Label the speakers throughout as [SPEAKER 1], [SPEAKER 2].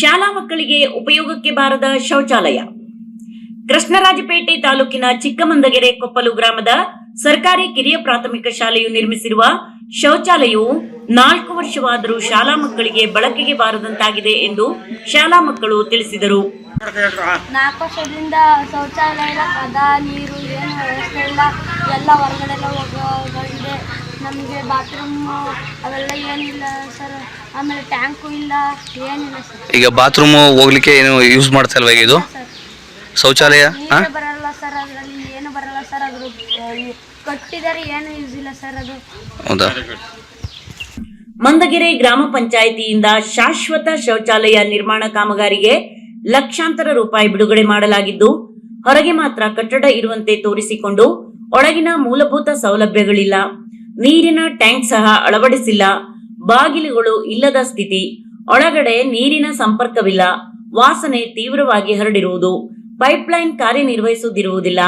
[SPEAKER 1] ಶಾಲಾ ಮಕ್ಕಳಿಗೆ ಉಪಯೋಗಕ್ಕೆ ಬಾರದ ಶೌಚಾಲಯ. ಕೃಷ್ಣರಾಜಪೇಟೆ ತಾಲೂಕಿನ ಚಿಕ್ಕಮಂದಗೆರೆ ಕೊಪ್ಪಲು ಗ್ರಾಮದ ಸರ್ಕಾರಿ ಕಿರಿಯ ಪ್ರಾಥಮಿಕ ಶಾಲೆಯು ನಿರ್ಮಿಸಿರುವ ಶೌಚಾಲಯವು ನಾಲ್ಕು ವರ್ಷವಾದರೂ ಶಾಲಾ ಮಕ್ಕಳಿಗೆ ಬಳಕೆಗೆ ಬಾರದಂತಾಗಿದೆ ಎಂದು ಶಾಲಾ ಮಕ್ಕಳು ತಿಳಿಸಿದರು.
[SPEAKER 2] ನಾಲ್ಕು ವರ್ಷದಿಂದ ಶೌಚಾಲಯ ಕದ, ನೀರು, ಏನು ವ್ಯವಸ್ಥೆ ಇಲ್ಲ. ಎಲ್ಲ ಹೋಗೋಗಿದೆ ನಮಗೆ ಬಾತ್ರೂಮ್ ಅವೆಲ್ಲ ಏನಿಲ್ಲ ಸರ್ ಆಮೇಲೆ ಟ್ಯಾಂಕು ಇಲ್ಲ ಏನಿಲ್ಲ ಸರ್
[SPEAKER 3] ಈಗ ಬಾತ್ರೂಮ್ ಹೋಗ್ಲಿಕ್ಕೆ ಏನು ಯೂಸ್ ಮಾಡ್ತಾ ಇಲ್ವಾ ಈಗ ಇದು?
[SPEAKER 2] ಸರ್
[SPEAKER 3] ಶೌಚಾಲಯ ಹಾ?
[SPEAKER 2] ನೀರು ಬರಲ್ಲ ಸರ್ ಅದರಲ್ಲಿ ಏನು ಬರಲ್ಲ ಸರ್ ಅದ್ರ ಕಟ್ಟಿದರೆ ಏನು ಯೂಸ್ ಇಲ್ಲ ಸರ್ ಅದು.
[SPEAKER 3] ಹೌದಾ?
[SPEAKER 1] ಮಂದಗೆರೆ ಗ್ರಾಮ ಪಂಚಾಯಿತಿಯಿಂದ ಶಾಶ್ವತ ಶೌಚಾಲಯ ನಿರ್ಮಾಣ ಕಾಮಗಾರಿಗೆ ಲಕ್ಷಾಂತರ ರೂಪಾಯಿ ಬಿಡುಗಡೆ ಮಾಡಲಾಗಿದ್ದು ಹೊರಗೆ ಮಾತ್ರ ಕಟ್ಟಡ ಇರುವಂತೆ ತೋರಿಸಿಕೊಂಡು ಒಳಗಿನ ಮೂಲಭೂತ ಸೌಲಭ್ಯಗಳಿಲ್ಲ. ನೀರಿನ ಟ್ಯಾಂಕ್ ಸಹ ಅಳವಡಿಸಿಲ್ಲ. ಬಾಗಿಲುಗಳು ಇಲ್ಲದ ಸ್ಥಿತಿ. ಒಳಗಡೆ ನೀರಿನ ಸಂಪರ್ಕವಿಲ್ಲ. ವಾಸನೆ ತೀವ್ರವಾಗಿ ಹರಡಿರುವುದು. ಪೈಪ್ಲೈನ್ ಕಾರ್ಯನಿರ್ವಹಿಸುತ್ತಿರುವುದಿಲ್ಲ.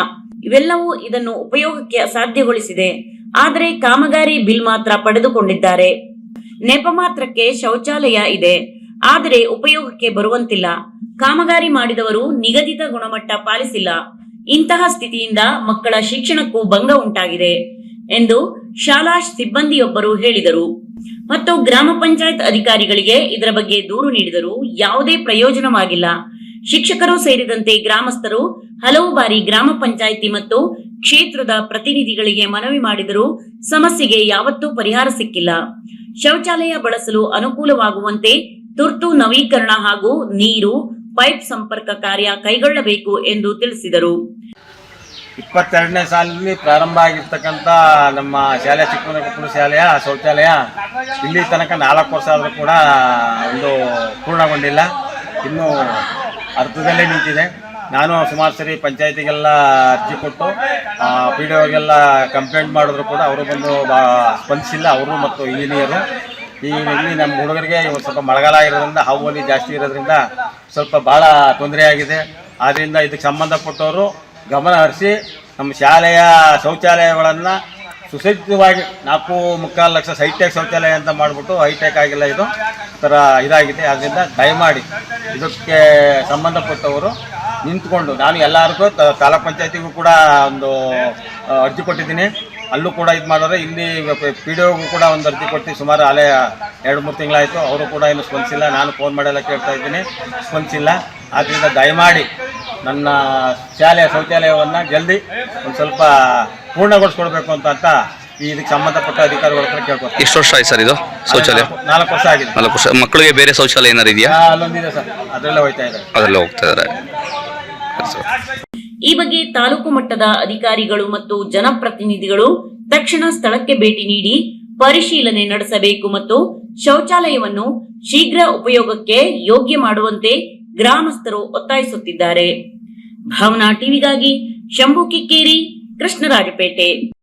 [SPEAKER 1] ಇವೆಲ್ಲವೂ ಇದನ್ನು ಉಪಯೋಗಕ್ಕೆ ಅಸಾಧ್ಯಗೊಳಿಸಿದೆ. ಆದರೆ ಕಾಮಗಾರಿ ಬಿಲ್ ಮಾತ್ರ ಪಡೆದುಕೊಂಡಿದ್ದಾರೆ. ನೆಪ ಮಾತ್ರಕ್ಕೆ ಶೌಚಾಲಯ ಇದೆ. ಆದರೆ ಉಪಯೋಗಕ್ಕೆ ಬರುವಂತಿಲ್ಲ. ಕಾಮಗಾರಿ ಮಾಡಿದವರು ನಿಗದಿತ ಗುಣಮಟ್ಟ ಪಾಲಿಸಿಲ್ಲ. ಇಂತಹ ಸ್ಥಿತಿಯಿಂದ ಮಕ್ಕಳ ಶಿಕ್ಷಣಕ್ಕೂ ಭಂಗ ಉಂಟಾಗಿದೆ. ಎಂದು ಶಾಲಾ ಸಿಬ್ಬಂದಿಯೊಬ್ಬರು ಹೇಳಿದರು. ಮತ್ತು ಗ್ರಾಮ ಪಂಚಾಯತ್ ಅಧಿಕಾರಿಗಳಿಗೆ ಇದರ ಬಗ್ಗೆ ದೂರು ನೀಡಿದರೂ ಯಾವುದೇ ಪ್ರಯೋಜನವಾಗಿಲ್ಲ. ಶಿಕ್ಷಕರು ಸೇರಿದಂತೆ ಗ್ರಾಮಸ್ಥರು ಹಲವು ಬಾರಿ ಗ್ರಾಮ ಪಂಚಾಯಿತಿ ಮತ್ತು ಕ್ಷೇತ್ರದ ಪ್ರತಿನಿಧಿಗಳಿಗೆ ಮನವಿ ಮಾಡಿದರೂ ಸಮಸ್ಯೆಗೆ ಯಾವತ್ತೂ ಪರಿಹಾರ ಸಿಕ್ಕಿಲ್ಲ. ಶೌಚಾಲಯ ಬಳಸಲು ಅನುಕೂಲವಾಗುವಂತೆ ತುರ್ತು ನವೀಕರಣ ಹಾಗೂ ನೀರು, ಪೈಪ್ ಸಂಪರ್ಕ ಕಾರ್ಯ ಕೈಗೊಳ್ಳಬೇಕು ಎಂದು ತಿಳಿಸಿದರು.
[SPEAKER 4] ಇಪ್ಪತ್ತೆರಡನೇ ಸಾಲಿನಲ್ಲಿ ಪ್ರಾರಂಭ ಆಗಿರ್ತಕ್ಕಂಥ ನಮ್ಮ ಶಾಲೆ, ಚಿಕ್ಕಮಗಳೂರು ಶಾಲೆಯ, ಶೌಚಾಲಯ ಇಲ್ಲಿ ತನಕ ನಾಲ್ಕು ವರ್ಷ ಆದರೂ ಕೂಡ ಒಂದು ಪೂರ್ಣಗೊಂಡಿಲ್ಲ. ಇನ್ನೂ ಅರ್ಧದಲ್ಲೇ ನಿಂತಿದೆ. ನಾನು ಸುಮಾರು ಸರಿ ಪಂಚಾಯತಿಗೆಲ್ಲ ಅರ್ಜಿ ಕೊಟ್ಟು ಪಿ ಡಿ ಒಗೆಲ್ಲ ಕಂಪ್ಲೇಂಟ್ ಮಾಡಿದ್ರು ಕೂಡ ಅವರು ಬಂದು ಸ್ಪಂದಿಸಿಲ್ಲ, ಅವರು ಮತ್ತು ಇಂಜಿನಿಯರು. ಈ ಇಲ್ಲಿ ನಮ್ಮ ಹುಡುಗರಿಗೆ ಇವತ್ತು ಸ್ವಲ್ಪ ಮಳೆಗಾಲ ಇರೋದ್ರಿಂದ, ಹಾವು ಜಾಸ್ತಿ ಇರೋದ್ರಿಂದ ಸ್ವಲ್ಪ ಭಾಳ ತೊಂದರೆ ಆಗಿದೆ. ಆದ್ದರಿಂದ ಇದಕ್ಕೆ ಸಂಬಂಧಪಟ್ಟವರು ಗಮನ ಹರಿಸಿ ನಮ್ಮ ಶಾಲೆಯ ಶೌಚಾಲಯಗಳನ್ನು ಸುಸಜ್ಜಿತವಾಗಿ ನಾಲ್ಕು ಮುಕ್ಕಾಲು ಲಕ್ಷ ಹೈಟೆಕ್ ಶೌಚಾಲಯ ಅಂತ ಮಾಡಿಬಿಟ್ಟು ಹೈಟೆಕ್ ಆಗಿಲ್ಲ ಇದು ಥರ ಇದಾಗಿದೆ. ಆದ್ದರಿಂದ ದಯಮಾಡಿ ಇದಕ್ಕೆ ಸಂಬಂಧಪಟ್ಟವರು ನಿಂತ್ಕೊಂಡು, ನಾನು ಎಲ್ಲರಿಗೂ ತಾಲೂಕ್ ಪಂಚಾಯತಿಗೂ ಕೂಡ ಒಂದು ಅರ್ಜಿ ಕೊಟ್ಟಿದ್ದೀನಿ. ಅಲ್ಲೂ ಕೂಡ ಇದು ಮಾಡಿದ್ರೆ ಇಲ್ಲಿ ಪಿ ಡಿ ಒಗೂ ಕೂಡ ಒಂದು ಅರ್ಜಿ ಕೊಟ್ಟು ಸುಮಾರು ಅಲೆ ಎರಡು, ಮೂರು ತಿಂಗಳಾಯಿತು. ಅವರು ಕೂಡ ಇನ್ನು ಸ್ಪಂದಿಸಿಲ್ಲ. ನಾನು ಫೋನ್ ಮಾಡೆಲ್ಲ ಕೇಳ್ತಾ ಇದ್ದೀನಿ. ಸ್ಪಂದಿಸಿಲ್ಲ. ಆದ್ದರಿಂದ ದಯಮಾಡಿ ನನ್ನ ಶಾಲೆಯ ಶೌಚಾಲಯವನ್ನು ಜಲ್ದಿ ಒಂದು ಸ್ವಲ್ಪ ಪೂರ್ಣಗೊಳಿಸ್ಕೊಡ್ಬೇಕು ಅಂತ ಅಂತ ಈ ಇದಕ್ಕೆ ಸಂಬಂಧಪಟ್ಟ ಅಧಿಕಾರಿಗಳ ಹತ್ರ ಕೇಳ್ಕೊತೀನಿ
[SPEAKER 3] ಎಷ್ಟು ವರ್ಷ ಆಯ್ತು ಸರ್ ಇದು ಶೌಚಾಲಯ?
[SPEAKER 4] ನಾಲ್ಕು ವರ್ಷ ಆಗಿದೆ.
[SPEAKER 3] ನಾಲ್ಕು ವರ್ಷ. ಮಕ್ಕಳಿಗೆ ಬೇರೆ ಶೌಚಾಲಯ ಏನಾರು ಇದೆಯಾ?
[SPEAKER 4] ಅಲ್ಲೊಂದಿದೆ ಸರ್. ಅದರಲ್ಲೇ ಹೋಯ್ತಾ ಇದೆ
[SPEAKER 3] ಅದರಲ್ಲೇ ಹೋಗ್ತಾ ಇದ್ದಾರೆ.
[SPEAKER 1] ಈ ಬಗ್ಗೆ ತಾಲೂಕು ಮಟ್ಟದ ಅಧಿಕಾರಿಗಳು ಮತ್ತು ಜನಪ್ರತಿನಿಧಿಗಳು ತಕ್ಷಣ ಸ್ಥಳಕ್ಕೆ ಭೇಟಿ ನೀಡಿ ಪರಿಶೀಲನೆ ನಡೆಸಬೇಕು ಮತ್ತು ಶೌಚಾಲಯವನ್ನು ಶೀಘ್ರ ಉಪಯೋಗಕ್ಕೆ ಯೋಗ್ಯ ಮಾಡುವಂತೆ ಗ್ರಾಮಸ್ಥರು ಒತ್ತಾಯಿಸುತ್ತಿದ್ದಾರೆ. ಭಾವನಾ ಟಿವಿಗಾಗಿ ಶಂಭು ಕಿಕ್ಕೇರಿ ಕೃಷ್ಣರಾಜಪೇಟೆ.